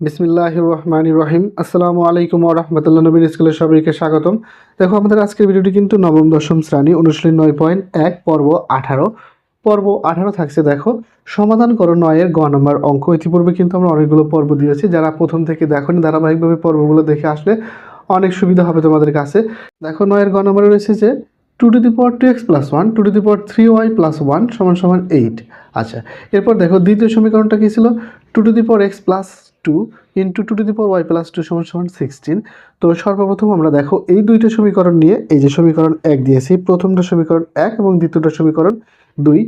বিসমিল্লাহ রহমান রহিম আসসালামু আলাইকুম রহমতুল্লাহ নবীন স্কুলের সবাইকে স্বাগতম। দেখো, আমাদের আজকের ভিডিওটি কিন্তু নবম, দশম শ্রেণি, অনুশীলন নয় পয়েন্ট এক, পর্ব আঠারো। পর্ব আঠারো থাকছে, দেখো, সমাধান করো নয়ের গ নম্বর অঙ্ক। ইতিপূর্বে কিন্তু আমরা অনেকগুলো পর্ব দিয়েছি। যারা প্রথম থেকে দেখোনি, ধারাবাহিকভাবে পর্বগুলো দেখে আসলে অনেক সুবিধা হবে তোমাদের কাছে। দেখো, নয়ের গ নম্বরে রয়েছে যে two to the power two x plus one two to the power three y plus one সমান সমান এইট আচ্ছা এরপর দেখো, দ্বিতীয় সমীকরণটা কী ছিল? Two to the power x plus two into two to the power y plus two সমান সমান সিক্সটিন তো সর্বপ্রথম আমরা দেখো এই দুইটা সমীকরণ নিয়ে এই যে সমীকরণ এক দিয়েছি, প্রথমটা সমীকরণ এক এবং দ্বিতীয়টা সমীকরণ দুই।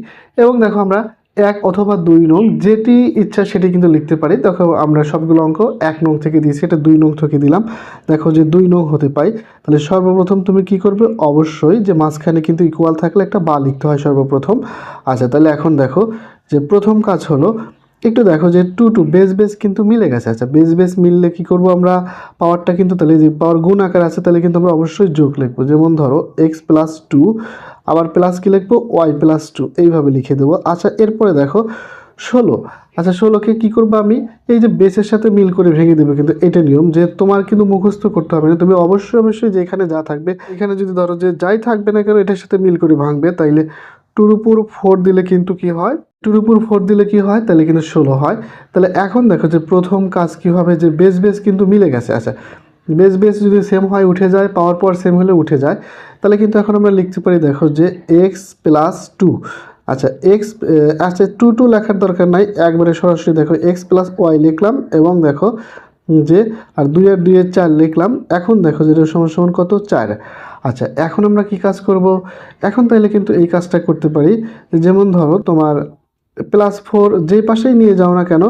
এবং দেখো আমরা এক অথবা দুই নং যেটি ইচ্ছা সেটি কিন্তু লিখতে পারি। দেখো আমরা সবগুলো অঙ্ক এক নং থেকে দিয়েছি, এটা দুই নং থেকে দিলাম। দেখো যে দুই নং হতে পাই, তাহলে সর্বপ্রথম তুমি কি করবে? অবশ্যই যে মাঝখানে কিন্তু ইকুয়াল থাকলে একটা বা লিখতে হয় সর্বপ্রথম। আচ্ছা তাহলে এখন দেখো যে প্রথম কাজ হলো একটু দেখো যে টু টু বেস বেস কিন্তু মিলে গেছে। আচ্ছা বেস বেস মিললে কি করব আমরা? পাওয়ারটা কিন্তু তাহলে যে পাওয়ার গুণ আকার আছে, তাহলে কিন্তু আমরা অবশ্যই যোগ লিখব। যেমন ধরো এক্স প্লাস টু আবার প্লাস কি লিখব? ওয়াই প্লাস টু এইভাবে লিখে দেবো। আচ্ছা এরপরে দেখো, ষোলো। আচ্ছা ষোলোকে কী করব আমি? এই যে বেসের সাথে মিল করে ভেঙে দেবো কিন্তু এটা নিয়ম যে তোমার কিন্তু মুখস্থ করতে হবে না। তুমি অবশ্যই অবশ্যই যে এখানে যা থাকবে, এখানে যদি ধরো যে যাই থাকবে না কেন, এটার সাথে মিল করে ভাঙবে। তাইলে টুর উপর ফোর দিলে কিন্তু কি হয়? টুর উপর ফোর দিলে কি হয়? তাহলে কিন্তু ষোলো হয়। তাহলে এখন দেখো যে প্রথম কাজ কি হবে যে বেস বেস কিন্তু মিলে গেছে। আচ্ছা বেস বেস যদি সেম হয়, উঠে যায় পাওয়ার পর সেম হলে উঠে যায়। তাহলে কিন্তু এখন আমরা লিখতে পারি, দেখো যে এক্স প্লাস টু আচ্ছা এক্স আচ্ছা টু টু লেখার দরকার নাই। একবারে সরাসরি দেখো এক্স প্লাস ওয়াই লিখলাম এবং দেখো যে, আর দুই আর দুই এর চার লিখলাম। এখন দেখো যেটা সমান সমান কত? চার। আচ্ছা এখন আমরা কি কাজ করব? এখন তাইলে কিন্তু এই কাজটা করতে পারি। যেমন ধরো তোমার প্লাস ফোর যে পাশেই নিয়ে যাও না কেন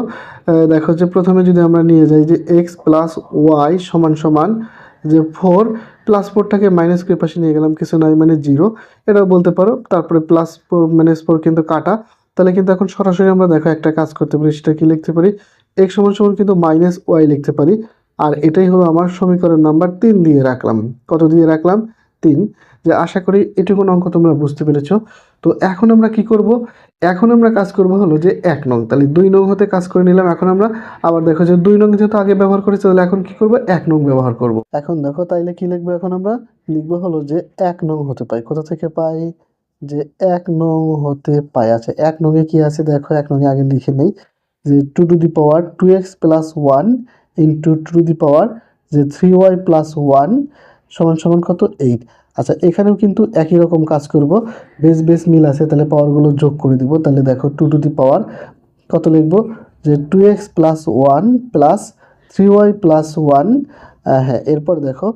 দেখো যে প্রথমে যদি আমরা নিয়ে যাই যে এক্স প্লাস ওয়াই সমান সমান যে ফোর প্লাস ফোরটাকে মাইনাস করে পাশে নিয়ে গেলাম, কিছু নাই মানে জিরো এটাও বলতে পারো, তারপরে প্লাস ফোর মাইনাস ফোর কিন্তু কাটা। তাহলে কিন্তু এখন সরাসরি আমরা দেখো একটা কাজ করতে পারি, সেটা কি লিখতে পারি? এক্স সমান সমান কিন্তু মাইনাস ওয়াই লিখতে পারি। আর এটাই হলো আমার সমীকরণ নাম্বার তিন দিয়ে রাখলাম। কত দিয়ে রাখলাম? তিন, যে আশা করি এটুকুন অঙ্ক তোমরা বুঝতে পেরেছ। তো এখন আমরা কি করব? এখন আমরা কাজ করব হলো যে এক নং। তাহলে দুই নং হতে কাজ করে নিলাম, এখন আমরা আবার দেখো যে দুই নং যেহেতু আগে ব্যবহার করেছি, তাহলে এখন কি করব? এক নং ব্যবহার করব। এখন দেখো তাইলে কি লিখব? এখন আমরা লিখব হলো যে এক নং হতে পাই। কোথা থেকে পাই? যে এক নং হতে পাই। আচ্ছা এক নংয়ে কি আছে? দেখো, এক নংয়ে আগে লিখে নেই। যে two to the power two x plus one into two to the power যে থ্রি ওয়াই প্লাস ওয়ান সমান সমান কত? এইট আচ্ছা এখানেও কিন্তু একই রকম কাজ করব। বেস বেস মিল আছে। তাহলে পাওয়ারগুলো যোগ করে দিব। তাহলে দেখো টু টু দি পাওয়ার কত লিখব? যে two x plus one plus three y plus one হ্যাঁ এরপর দেখো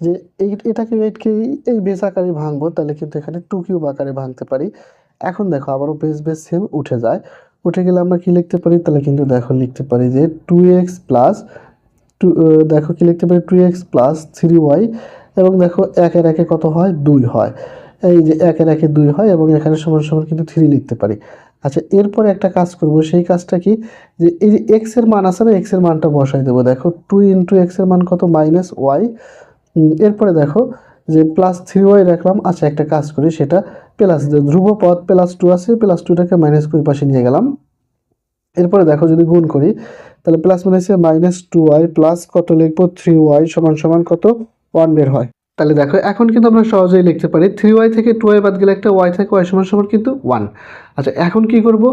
যে এই, এটাকে এইটকে এই বেস আকারে ভাঙবো, তাহলে কিন্তু এখানে টু কিউব আকারে ভাঙতে পারি। এখন দেখো, আবারও বেস বেস সেম উঠে যায়। উঠে গেলে আমরা কি লিখতে পারি? তাহলে কিন্তু দেখো, লিখতে পারি যে টু এক্স প্লাস টু দেখো কি লিখতে পারি? Two x plus three y এবং দেখো একের একে কত হয়? দুই হয়। এই যে একের একে দুই হয় এবং এখানে সমান সমান কিন্তু থ্রি লিখতে পারি। আচ্ছা এরপরে একটা কাজ করব, সেই কাজটা কি? যে এই যে এক্সের মান আছে না এক্সের মানটা বসাই দেবো। দেখো টু ইন্টু এক্সের মান কত? মাইনাস ওয়াই এরপরে দেখো যে প্লাস থ্রি ওয়াই রাখলাম। আচ্ছা একটা কাজ করি, সেটা প্লাস ধ্রুব পদ প্লাস টু আছে প্লাস টুটাকে মাইনাস করে পাশে নিয়ে গেলাম। এরপরে দেখো, যদি গুণ করি, তাহলে প্লাস মাইনাসে মাইনাস টু ওয়াই প্লাস কত লিখব? থ্রি ওয়াই সমান সমান কত? ওয়ান বের হয়। তাহলে দেখো, এখন কিন্তু আমরা সহজেই লিখতে পারি থ্রি ওয়াই থেকে টু ওয়াই বাদ গেলে একটা ওয়াই থাকে ওয়াই সমান সমান কিন্তু ওয়ান আচ্ছা এখন কি করব?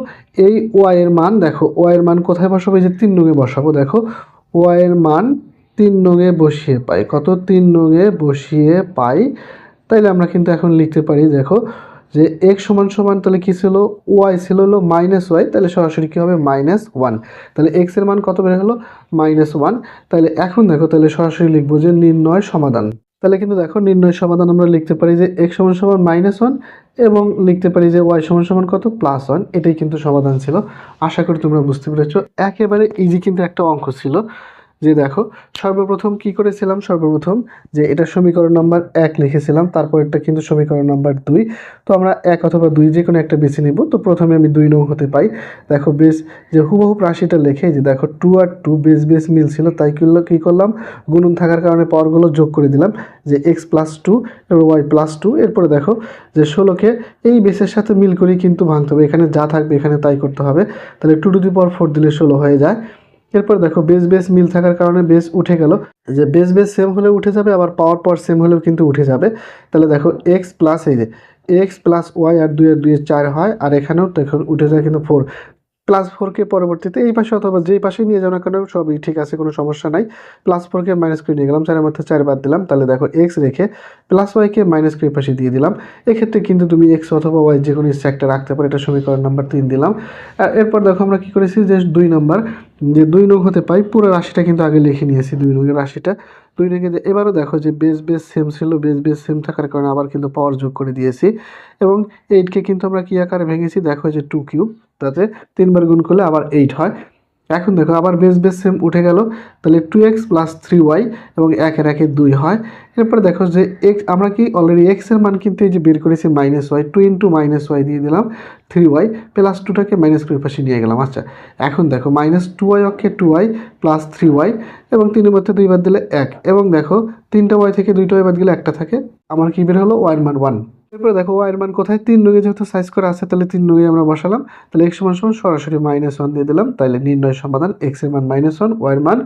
এই ওয়াইয়ের মান, দেখো ওয়াই এর মান কোথায় বসাবো? এই যে তিন নঙে বসাবো, দেখো ওয়াইয়ের মান তিন নঙে বসিয়ে পাই। কত? তিন নঙে বসিয়ে পাই। তাইলে আমরা কিন্তু এখন লিখতে পারি, দেখো যে এক্স সমান সমান তাহলে কী ছিল? ওয়াই ছিল হলো মাইনাস ওয়াই তাহলে সরাসরি কী হবে? মাইনাস ওয়ান তাহলে এক্সের মান কত বের হলো? মাইনাস ওয়ান তাহলে এখন দেখো, তাহলে সরাসরি লিখব যে নির্ণয় সমাধান। তাহলে কিন্তু দেখো, নির্ণয় সমাধান আমরা লিখতে পারি যে এক্স সমান সমান মাইনাস ওয়ান এবং লিখতে পারি যে ওয়াই সমান সমান কত? প্লাস ওয়ান এটাই কিন্তু সমাধান ছিল। আশা করি তোমরা বুঝতে পেরেছ। একেবারে ইজি কিন্তু একটা অঙ্ক ছিল। যে দেখো, সর্বপ্রথম কি করেছিলাম? সর্বপ্রথম যে এটা সমীকরণ নাম্বার এক লিখেছিলাম তারপর এটা কিন্তু সমীকরণ নাম্বার দুই। তো আমরা এক অথবা দুই যে কোনো একটা বেছে নিব। তো প্রথমে আমি দুই নং হতে পাই। দেখো, বেশ যে হুবহু রাশিটা লেখে যে দেখো টু আর টু বেস বেস মিল ছিল তাই করল কী করলাম? গুণন থাকার কারণে পাওয়ারগুলো যোগ করে দিলাম। যে এক্স প্লাস টু এবং ওয়াই প্লাস টু এরপরে দেখো যে ষোলোকে এই বেসের সাথে মিল করেই কিন্তু ভাঙতে হবে। এখানে যা থাকবে এখানে তাই করতে হবে। তাহলে two to the power four দিলে ষোলো হয়ে যায়। এরপর দেখো বেস বেস মিল থাকার কারণে বেস উঠে গেল। যে বেস বেস সেম হলে উঠে যাবে, আবার পাওয়ার পাওয়ার সেম হলেও কিন্তু উঠে যাবে। তাহলে দেখো এক্স প্লাস এই যে এক্স প্লাস ওয়াই আর দুই আর দুই চার হয়, আর এখানেও দেখুন উঠে যায় কিন্তু ফোর প্লাস ফোরকে পরবর্তীতে এই পাশে অথবা যেই পাশে নিয়ে যাও না সবই ঠিক আছে, কোনো সমস্যা নাই। প্লাস ফোরকে মাইনাস করে নিয়ে গেলাম, চারের মধ্যে চার বাদ দিলাম। তাহলে দেখো এক্স রেখে প্লাস ওয়াইকে মাইনাস করে পাশে দিয়ে দিলাম। এক্ষেত্রে কিন্তু তুমি এক্স অথবা ওয়াই যে কোনো একটা রাখতে পারো, এটা সমীকরণ নাম্বার তিন দিলাম। এরপর দেখো আমরা কী করেছি, যে দুই নম্বর যে দুই নং হতে পাই, পুরো রাশিটা কিন্তু আগে লিখে নিয়েছি, দুই নংয়ের রাশিটা। দুই নঙ্গে এবারও দেখো যে বেস বেস সেম ছিল বেস বেস সেম থাকার কারণে আবার কিন্তু পাওয়ার যোগ করে দিয়েছি। এবং এইটকে কিন্তু আমরা কী আকারে ভেঙেছি, দেখো যে টু কিউব তাতে তিনবার গুণ করলে আবার এইট হয়। এখন দেখো আবার বেস বেস সেম উঠে গেল। তাহলে two x plus three y এবং একের একে দুই হয়। এরপরে দেখো যে এক্স আমরা কি অলরেডি এক্সের মান কিন্তু এই যে বের করেছি minus y two into minus y দিয়ে দিলাম থ্রি ওয়াই প্লাস টুটাকে মাইনাস করে পাশে নিয়ে গেলাম। আচ্ছা এখন দেখো মাইনাস টু ওয়াই অক্ষে two y plus three y এবং তিনের মধ্যে দুইবার দিলে এক। এবং দেখো তিনটা ওয়াই থেকে দুইটা ওয়াই বাদ গেলে একটা থাকে। আমার কি বের হলো? ওয়াইয়ের মান ওয়ান এরপরে দেখো ওয়াইয়ের মান কোথায়? তিন নগে যেহেতু সাইজ করা আছে, তাহলে তিন নগে আমরা বসালাম। তাহলে এক্স সমান সমান সরাসরি মাইনাস ওয়ান দিয়ে দিলাম। তাহলে নির্ণয় সমাধান এক্সের মান মাইনাস ওয়ান ওয়াইয়ের মান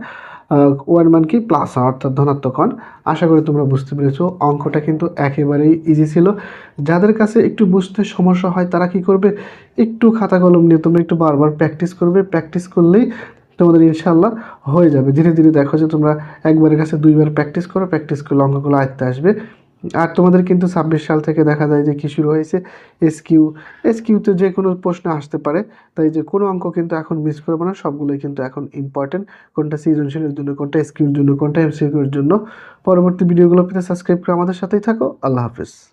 ওয়াইয়ের মান কি? প্লাস অর্থাৎ ধনাত্মক হন আশা করি তোমরা বুঝতে পেরেছ, অঙ্কটা কিন্তু একেবারেই ইজি ছিল। যাদের কাছে একটু বুঝতে সমস্যা হয়, তারা কি করবে? একটু খাতা কলম নিয়ে তোমরা একটু বারবার প্র্যাকটিস করবে। প্র্যাকটিস করলেই তোমাদের ইনশাল্লাহ হয়ে যাবে। ধীরে ধীরে দেখো যে তোমরা একবারের কাছে দুইবার প্র্যাকটিস করো। প্র্যাকটিস করলে অঙ্কগুলো আয়ত্তে আসবে। আর তোমাদের কিন্তু ছাব্বিশ সাল থেকে দেখা যায় যে কি শুরু হয়েছে? এসকিউ এসকিউতে এস কিউতে যে কোনো প্রশ্ন আসতে পারে, তাই যে কোনো অঙ্ক কিন্তু এখন মিস করব না, সবগুলোই কিন্তু এখন ইম্পর্টেন্ট কোনটা সৃজনশীলের জন্য, কোনটা এসকিউর জন্য, কোনটা এমসিকিউর জন্য। পরবর্তী ভিডিওগুলো পেতে সাবস্ক্রাইব করে আমাদের সাথেই থাকো। আল্লাহ হাফিজ।